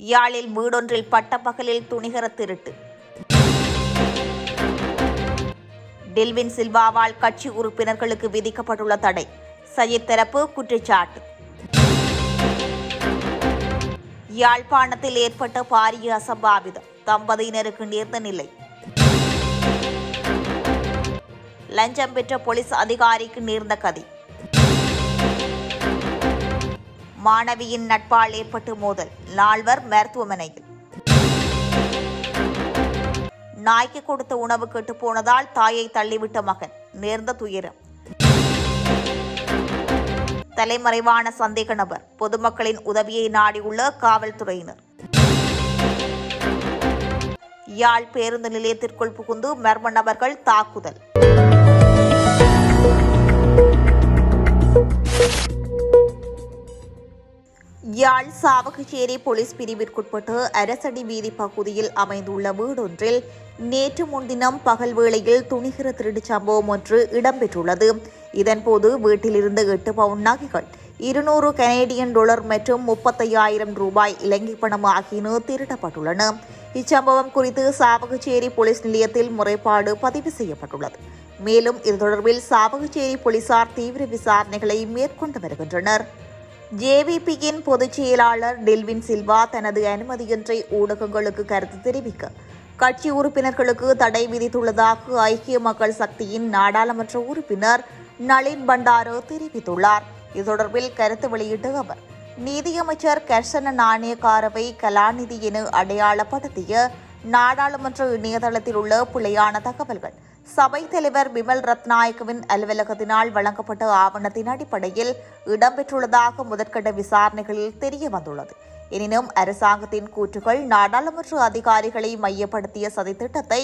யாழில் வீடொன்றில் பட்டப்பகலில் துணிகர திருட்டு. டில்வின் சில்வாவால் கட்சி உறுப்பினர்களுக்கு விதிக்கப்பட்டுள்ள தடை. சஜித் தரப்பு குற்றச்சாட்டு. யாழ்ப்பாணத்தில் ஏற்பட்ட பாரிய அசம்பாவிதம். தம்பதியினருக்கு நேர்ந்த நிலை. லஞ்சம் பெற்ற போலீஸ் அதிகாரிக்கு நேர்ந்த கதி. மாணவியின் நட்பால் ஏற்பட்டு மோதல். நால்வர் மருத்துவமனையில். நாய்க்கு கொடுத்த உணவு கெட்டு போனதால் தாயை தள்ளிவிட்ட மகன். நேர்ந்த துயரம். தலைமறைவான சந்தேக நபர். பொதுமக்களின் உதவியை நாடியுள்ள காவல்துறையினர். யாழ் பேருந்து நிலையத்திற்குள் புகுந்து மர்ம நபர்கள் தாக்குதல். யாழ் சாவகச்சேரி போலீஸ் பிரிவிற்குட்பட்டு அரசடி வீதி பகுதியில் அமைந்துள்ள வீடொன்றில் நேற்று முன்தினம் பகல் வேளையில் துணிகிற திருட்டுச் சம்பவம் ஒன்று இடம்பெற்றுள்ளது. இதன்போது வீட்டிலிருந்து எட்டு பவுன் நகைகள் இருநூறு கனேடியன் டாலர் மற்றும் முப்பத்தையாயிரம் ரூபாய் இலங்கை பணம் ஆகியன திருடப்பட்டுள்ளன. இச்சம்பவம் குறித்து சாவகச்சேரி போலீஸ் நிலையத்தில் முறைப்பாடு பதிவு செய்யப்பட்டுள்ளது. மேலும் இது தொடர்பில் சாவகச்சேரி போலீசார் தீவிர விசாரணைகளை மேற்கொண்டு வருகின்றனர். ஜேவிபியின் பொதுச் செயலாளர் டெல்வின் சில்வா தனது அனுமதியின்றி ஊடகங்களுக்கு கருத்து தெரிவிக்க கட்சி உறுப்பினர்களுக்கு தடை விதித்துள்ளதாக ஐக்கிய மக்கள் சக்தியின் நாடாளுமன்ற உறுப்பினர் நளின் பண்டாரு தெரிவித்துள்ளார். இது தொடர்பில் கருத்து வெளியிட்ட அவர் நீதியமைச்சர் கர்சன நாணயக்காரவை கலாநிதி என அடையாளப்படுத்திய நாடாளுமன்ற இணையதளத்தில் உள்ள பிழையான தகவல்கள் சபை தலைவர் பிமல் ரத்நாயக்கவின் அலுவலகத்தினால் வழங்கப்பட்ட ஆவணத்தின் அடிப்படையில் இடம்பெற்றுள்ளதாக முதற்கட்ட விசாரணைகளில் தெரிய வந்துள்ளது எனினும் அரசாங்கத்தின் கூற்றுகள் நாடாளுமன்ற அதிகாரிகளை மையப்படுத்திய சதித்திட்டத்தை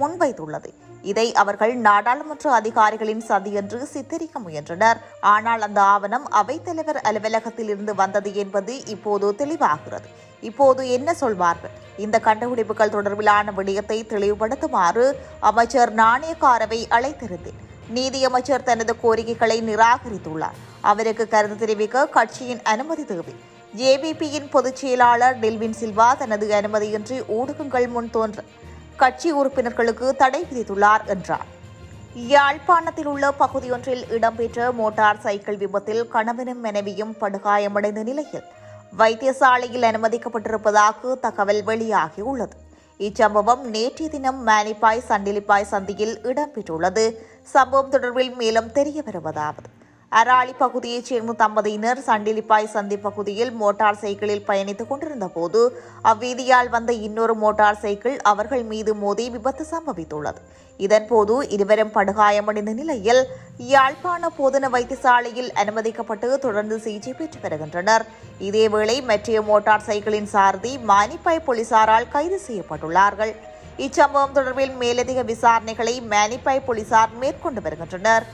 முன்வைத்துள்ளது. இதை அவர்கள் நாடாளுமன்ற அதிகாரிகளின் சதி என்று சித்தரிக்க முயன்றனர். ஆனால் அந்த ஆவணம் அவைத்தலைவர் அலுவலகத்தில் இருந்து வந்தது என்பது இப்போது தெளிவாகிறது. இப்போது என்ன சொல்வார்கள்? இந்த கண்டுபிடிப்புகள் தொடர்பிலான விடயத்தை தெளிவுபடுத்துமாறு அமைச்சர் நாணயக்காரவை அழைத்திருந்தேன். நீதியமைச்சர் தனது கோரிக்கைகளை நிராகரித்துள்ளார். அவருக்கு கருத்து தெரிவிக்க கட்சியின் அனுமதி தேவை. ஜேவிபியின் பொதுச் செயலாளர் டெல்வின் சில்வா தனது அனுமதியின்றி ஊடகங்கள் முன் தோன்ற கட்சி உறுப்பினர்களுக்கு தடை விதித்துள்ளார் என்றார். யாழ்ப்பாணத்தில் உள்ள பகுதியொன்றில் இடம்பெற்ற மோட்டார் சைக்கிள் விபத்தில் கணவனும் மனைவியும் படுகாயமடைந்த நிலையில் வைத்தியசாலையில் அனுமதிக்கப்பட்டிருப்பதாக தகவல் வெளியாகியுள்ளது. இச்சம்பவம் நேற்றைய தினம் மேனிப்பாய் சண்டிலிப்பாய் சந்தியில் இடம்பெற்றுள்ளது. சம்பவம் தொடர்பில் மேலும் தெரிய வருவதாவது அராளி பகுதியைச் சேர்ந்த தம்பதியினர் சண்டிலிப்பாய் சந்தி பகுதியில் மோட்டார் சைக்கிளில் பயணித்துக் கொண்டிருந்த போது அவ்வீதியால் வந்த இன்னொரு மோட்டார் சைக்கிள் அவர்கள் மீது மோதி விபத்து சம்பவித்துள்ளது. இதன்போது இருவரும் படுகாயமடைந்த நிலையில் யாழ்ப்பாண போதன வைத்தியசாலையில் அனுமதிக்கப்பட்டு தொடர்ந்து சிகிச்சை பெற்று வருகின்றனர். இதேவேளை மற்றைய மோட்டார் சைக்கிளின் சாரதி மானிப்பாய் போலீசாரால் கைது செய்யப்பட்டுள்ளார்கள். இச்சம்பவம் தொடர்பில் மேலதிக விசாரணைகளை மானிப்பாய் போலீசார் மேற்கொண்டு வருகின்றனர்.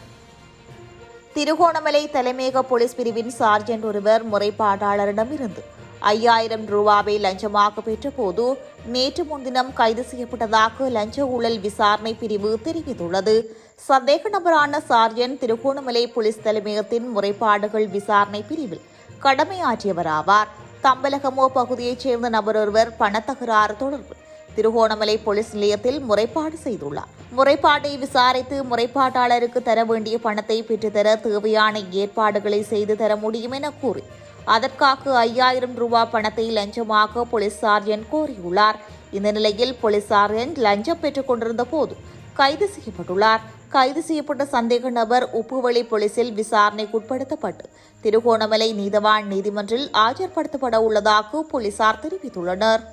திருகோணமலை தலைமையக போலீஸ் பிரிவின் சார்ஜென்ட் ஒருவர் முறைப்பாட்டாளரிடமிருந்து ஐயாயிரம் ரூபாவை லஞ்சமாக பெற்றபோது நேற்று முன்தினம் கைது செய்யப்பட்டதாக லஞ்ச ஊழல் விசாரணை பிரிவு தெரிவித்துள்ளது. சந்தேக நபரான சார்ஜன் திருகோணமலை போலீஸ் தலைமையகத்தின் முறைப்பாடுகள் விசாரணை பிரிவில் கடமையாற்றியவராவார். தம்பலகமோ பகுதியைச் சேர்ந்த நபர் ஒருவர் பணத்தகராறு தொடர்பு திருகோணமலை போலீஸ் நிலையத்தில் முறைப்பாடு செய்துள்ளார். முறைப்பாட்டை விசாரித்து முறைப்பாட்டாளருக்கு தர வேண்டிய பணத்தை பெற்றுத்தர தேவையான ஏற்பாடுகளை செய்து தர முடியும் என கூறி அதற்காக ஐயாயிரம் ரூபாய் பணத்தை லஞ்சமாக போலீசார் என் கோரியுள்ளார். இந்த நிலையில் போலீசார் என் லஞ்சம் பெற்றுக் கொண்டிருந்த போது கைது செய்யப்பட்டுள்ளார். கைது செய்யப்பட்ட சந்தேக நபர் உப்புவெளி போலீசில் விசாரணைக்குட்படுத்தப்பட்டு திருகோணமலை நீதவான் நீதிமன்றில் ஆஜர்படுத்தப்பட உள்ளதாக போலீசார் தெரிவித்துள்ளனர்.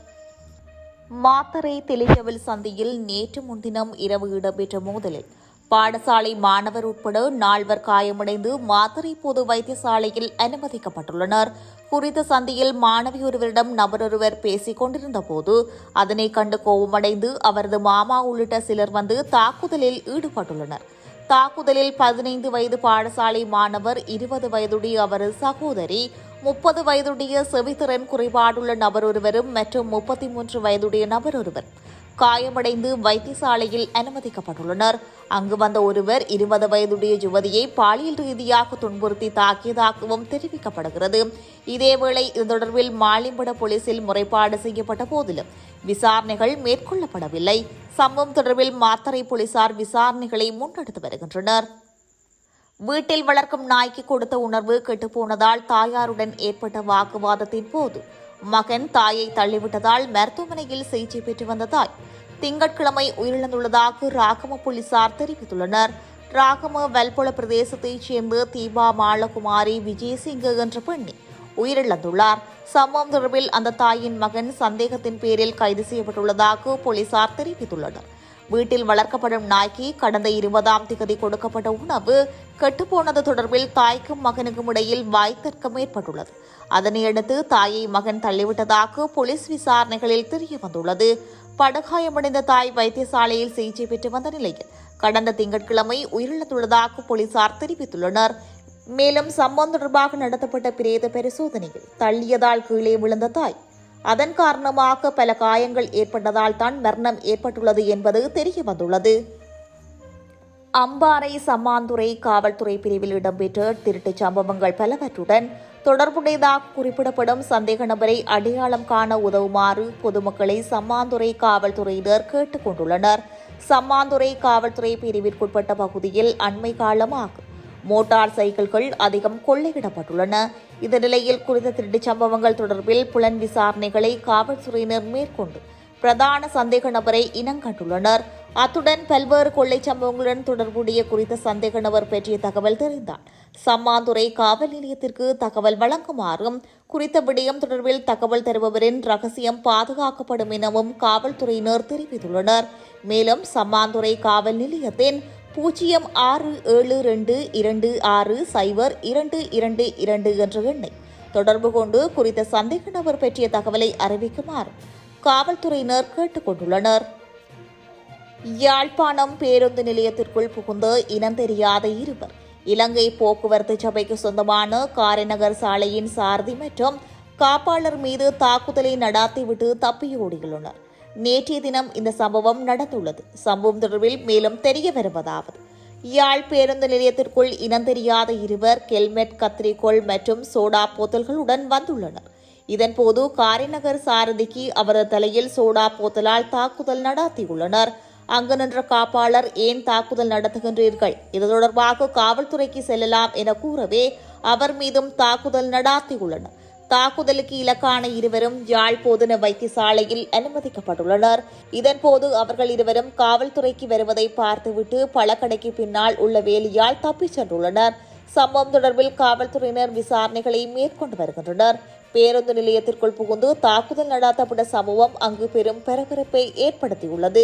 மாத்தரை தெளிகவில் சந்தையில் நேற்று முன்தினம் இரவு இடம்பெற்ற மோதலில் பாடசாலை மாணவர் உட்பட நால்வர் காயமடைந்து மாத்தரை பொது வைத்தியசாலையில் அனுமதிக்கப்பட்டுள்ளனர். குறித்த சந்தையில் மாணவி ஒருவரிடம் நபரொருவர் பேசிக் கொண்டிருந்த போது அதனை கண்டு கோபமடைந்து அவரது மாமா உள்ளிட்ட சிலர் வந்து தாக்குதலில் ஈடுபட்டுள்ளனர். தாக்குதலில் பதினைந்து வயது பாடசாலை மாணவர் இருபது வயதுடைய அவரது சகோதரி முப்பது வயதுடைய செவித்திறன் குறைபாடுள்ள நபர் ஒருவரும் மற்றும் முப்பத்தி மூன்று வயதுடைய நபர் ஒருவர் காயமடைந்து வைத்தியசாலையில் அனுமதிக்கப்பட்டுள்ளனர். அங்கு வந்த ஒருவர் இருபது வயதுடைய யுவதியை பாலியல் ரீதியாக துன்புறுத்தி தாக்கியதாகவும் தெரிவிக்கப்படுகிறது. இதேவேளை இது தொடர்பில் மாலிம்பட போலீசில் முறைப்பாடு செய்யப்பட்ட போதிலும் விசாரணைகள் மேற்கொள்ளப்படவில்லை. சம்பவம் தொடர்பில் மாத்தறை போலீசார் விசாரணைகளை முன்னெடுத்து வருகின்றனர். வீட்டில் வளர்க்கும் நாய்க்கு கொடுத்த உணர்வு கெட்டுப்போனதால் தாயாருடன் ஏற்பட்ட வாக்குவாதத்தின் போது மகன் தாயை தள்ளிவிட்டதால் மருத்துவமனையில் சிகிச்சை பெற்று வந்த தாய் திங்கட்கிழமை உயிரிழந்துள்ளதாக ராகம போலீசார் தெரிவித்துள்ளனர். ராகம வெல்பொல பிரதேசத்தைச் சேர்ந்த தீபா மாலகுமாரி விஜயசிங்க என்ற பெண்ணி உயிரிழந்துள்ளார். சம்பவம் தொடர்பில் அந்த தாயின் மகன் சந்தேகத்தின் பேரில் கைது செய்யப்பட்டுள்ளதாக போலீசார் தெரிவித்துள்ளனர். வீட்டில் வளர்க்கப்படும் நாய்க்கு கடந்த இருபதாம் திகதி கொடுக்கப்பட்ட உணவு கெட்டுப்போனது தொடர்பில் தாய்க்கும் மகனுக்கும் இடையில் வாய்த்தர்க்கம் ஏற்பட்டுள்ளது. அதனையடுத்து தாயை மகன் தள்ளிவிட்டதாக போலீஸ் விசாரணைகளில் தெரிய வந்துள்ளது படுகாயமடைந்த தாய் வைத்தியசாலையில் சிகிச்சை பெற்று வந்த நிலையில் கடந்த திங்கட்கிழமை உயிரிழந்துள்ளதாக போலீசார் தெரிவித்துள்ளனர். மேலும் சம்பவம் தொடர்பாக நடத்தப்பட்ட பிரேத பரிசோதனையில் தள்ளியதால் கீழே விழுந்த தாய் அதன் காரணமாக பல காயங்கள் ஏற்பட்டதால் தான் மரணம் ஏற்பட்டுள்ளது என்பது தெரிய வந்துள்ளது. அம்பாறை சம்மாந்துறை காவல்துறை பிரிவில் இடம்பெற்ற திருட்டுச் சம்பவங்கள் பலவற்றுடன் தொடர்புடையதாக குறிப்பிடப்படும் சந்தேக நபரை அடையாளம் காண உதவுமாறு பொதுமக்களை சம்மாந்துறை காவல்துறையினர் கேட்டுக் கொண்டுள்ளனர். சம்மாந்துறை காவல்துறை பிரிவிற்குட்பட்ட பகுதியில் அண்மை காலமாக மோட்டார் சைக்கிள்கள் அதிகம் கொள்ளையிடப்பட்டுள்ளன. இந்த நிலையில் குறித்த திருடி சம்பவங்கள் தொடர்பில் புலன் விசாரணைகளை காவல்துறையினர் மேற்கொண்டு பிரதான சந்தேக நபரை இனங்கண்டுள்ளனர் அத்துடன் பல்வேறு கொள்ளை சம்பவங்களுடன் தொடர்புடைய குறித்த சந்தேக நபர் பற்றிய தகவல் தெரிந்தார் சம்மாந்துறை காவல் நிலையத்திற்கு தகவல் வழங்குமாறும் குறித்த விடயம் தொடர்பில் தகவல் தருபவரின் ரகசியம் பாதுகாக்கப்படும் எனவும் காவல்துறையினர் தெரிவித்துள்ளனர். மேலும் சம்மாந்துறை காவல் நிலையத்தின் பூஜ்ஜியம் ஆறு ஏழு ரெண்டு இரண்டு ஆறு சைபர் இரண்டு இரண்டு இரண்டு என்ற எண்ணை தொடர்பு கொண்டு குறித்த சந்தேக நபர் பற்றிய தகவலை அறிவிக்குமாறு காவல்துறையினர் கேட்டுக்கொண்டுள்ளனர் யாழ்ப்பாணம் பேருந்து நிலையத்திற்குள் புகுந்த இனம் தெரியாத இருவர் இலங்கை போக்குவரத்து சபைக்கு சொந்தமான காரைநகர் சாலையின் சாரதி மற்றும் காப்பாளர் மீது தாக்குதலை நடாத்திவிட்டு தப்பியோடியுள்ளனர். நேற்றைய தினம் இந்த சம்பவம் நடந்துள்ளது. சம்பவம் தொடர்பில் மேலும் தெரிய வருவதாவது. யாழ் பேருந்து நிலையத்திற்குள் இனம் தெரியாத இருவர் ஹெல்மெட் கத்திரிக்கோள் மற்றும் சோடா போத்தல்களுடன் வந்துள்ளனர். இதன்போது காரைநகர் சாரதிக்கு அவரது தலையில் சோடா போத்தலால் தாக்குதல் நடாத்தியுள்ளனர். அங்கு நின்ற காப்பாளர் ஏன் தாக்குதல் நடத்துகின்றீர்கள்? இது தொடர்பாக காவல்துறைக்கு செல்லலாம் என கூறவே அவர் மீதும் தாக்குதல் நடாத்தியுள்ளனர். தாக்குதலுக்கு இலக்கான இருவரும் யாழ் போதன வைத்தியசாலையில் அனுமதிக்கப்பட்டுள்ளனர். இதன்போது அவர்கள் இருவரும் காவல்துறைக்கு வருவதை பார்த்துவிட்டு பழக்கடைக்கு பின்னால் உள்ள வேலியால் தப்பிச் சென்றுள்ளனர். சம்பவம் தொடர்பில் காவல்துறையினர் விசாரணைகளை மேற்கொண்டு வருகின்றனர். பேருந்து நிலையத்திற்குள் புகுந்து தாக்குதல் நடாத்தப்பட்ட சம்பவம் அங்கு பெரும் பரபரப்பை ஏற்படுத்தியுள்ளது.